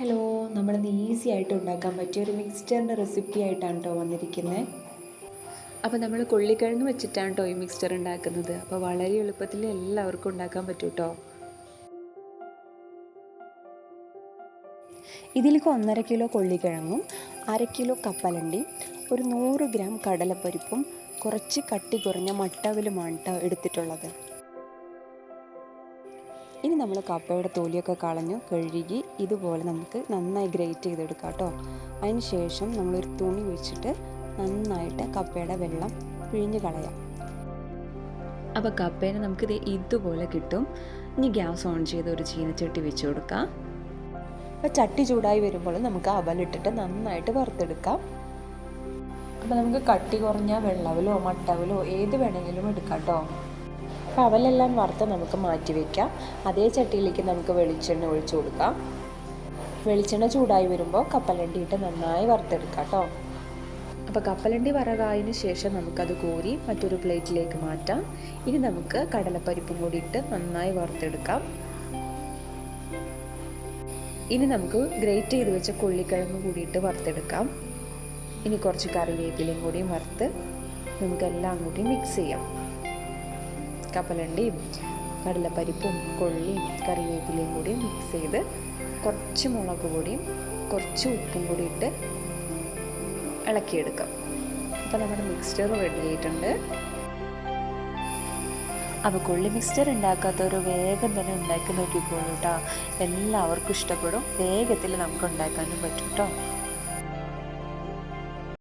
Hello നമ്മളിന്ന് easy ആയിട്ട് ഉണ്ടാക്കാൻ പറ്റിയ ഒരു മിക്സ്ചറിന്റെ റെസിപ്പി ആയിട്ടാണ് കേട്ടോ വന്നിരിക്കുന്നത് അപ്പോൾ നമ്മൾ കൊള്ളിക്കിഴങ്ങ് വെച്ചിട്ടാണ് കേട്ടോ ഈ മിക്സ്ചർ ഉണ്ടാക്കുന്നത്. അപ്പോൾ വളരെ എളുപ്പത്തിൽ എല്ലാവർക്കും ഉണ്ടാക്കാൻ പറ്റും കേട്ടോ ഇതിലേക്ക് ഒന്നര കിലോ കൊള്ളിക്കിഴങ്ങും അര കിലോ കപ്പലണ്ടി ഒരു നൂറ് ഗ്രാം കടലപ്പരിപ്പും കുറച്ച് കട്ടി കുറഞ്ഞ മട്ടവിലുമാണ് കേട്ടോ എടുത്തിട്ടുള്ളത്. ഇനി നമ്മൾ കപ്പയുടെ തൊലിയൊക്കെ കളഞ്ഞു കഴുകി ഇതുപോലെ നമുക്ക് നന്നായി ഗ്രേറ്റ് ചെയ്തെടുക്കാം കേട്ടോ. അതിന് ശേഷം നമ്മളൊരു തുണി വെച്ചിട്ട് നന്നായിട്ട് കപ്പയുടെ വെള്ളം പിഴിഞ്ഞ് കളയാം. അപ്പോൾ കപ്പേനെ നമുക്കിത് ഇതുപോലെ കിട്ടും. ഇനി ഗ്യാസ് ഓൺ ചെയ്ത് ഒരു ചീനച്ചട്ടി വെച്ച് കൊടുക്കാം. അപ്പോൾ ചട്ടി ചൂടായി വരുമ്പോൾ നമുക്ക് അവലിട്ടിട്ട് നന്നായിട്ട് വറുത്തെടുക്കാം. അപ്പോൾ നമുക്ക് കട്ടി കുറഞ്ഞ വെള്ളവിലോ മട്ടവിലോ ഏത് വേണമെങ്കിലും എടുക്കാം കേട്ടോ. അപ്പോൾ അവലെല്ലാം വറുത്ത് നമുക്ക് മാറ്റി വയ്ക്കാം അതേ ചട്ടിയിലേക്ക് നമുക്ക് വെളിച്ചെണ്ണ ഒഴിച്ചു കൊടുക്കാം. വെളിച്ചെണ്ണ ചൂടായി വരുമ്പോൾ കപ്പലണ്ടി ഇട്ട് നന്നായി വറുത്തെടുക്കാം കേട്ടോ അപ്പോൾ കപ്പലണ്ടി വറകായതിന് ശേഷം നമുക്കത് കോരി മറ്റൊരു പ്ലേറ്റിലേക്ക് മാറ്റാം. ഇനി നമുക്ക് കടലപ്പരിപ്പും കൂടി ഇട്ട് നന്നായി വറുത്തെടുക്കാം. ഇനി നമുക്ക് ഗ്രേറ്റ് ചെയ്ത് വെച്ച കൊള്ളിക്കിഴങ്ങ് കൂടിയിട്ട് വറുത്തെടുക്കാം. ഇനി കുറച്ച് കറിവേപ്പിലയും കൂടിയും വറുത്ത് നമുക്കെല്ലാം കൂടി മിക്സ് ചെയ്യാം. കപ്പലണ്ടിയും കടലപ്പരിപ്പും കൊള്ളിയും കറിവേപ്പിലയും കൂടി മിക്സ് ചെയ്ത് കുറച്ച് മുളക് പൊടിയും കുറച്ച് ഉപ്പും കൂടി ഇട്ട് ഇളക്കിയെടുക്കാം. അപ്പോൾ നമ്മുടെ മിക്സ്ചർ റെഡി ആയിട്ടുണ്ട്. അപ്പോൾ കൊള്ളി മിക്സ്ചർ ഉണ്ടാക്കാത്തവർ വേഗം തന്നെ ഉണ്ടാക്കി നോക്കിക്കോളൂ കേട്ടോ എല്ലാവർക്കും ഇഷ്ടപ്പെടും. വേഗത്തിൽ നമുക്ക് ഉണ്ടാക്കാനും പറ്റും കേട്ടോ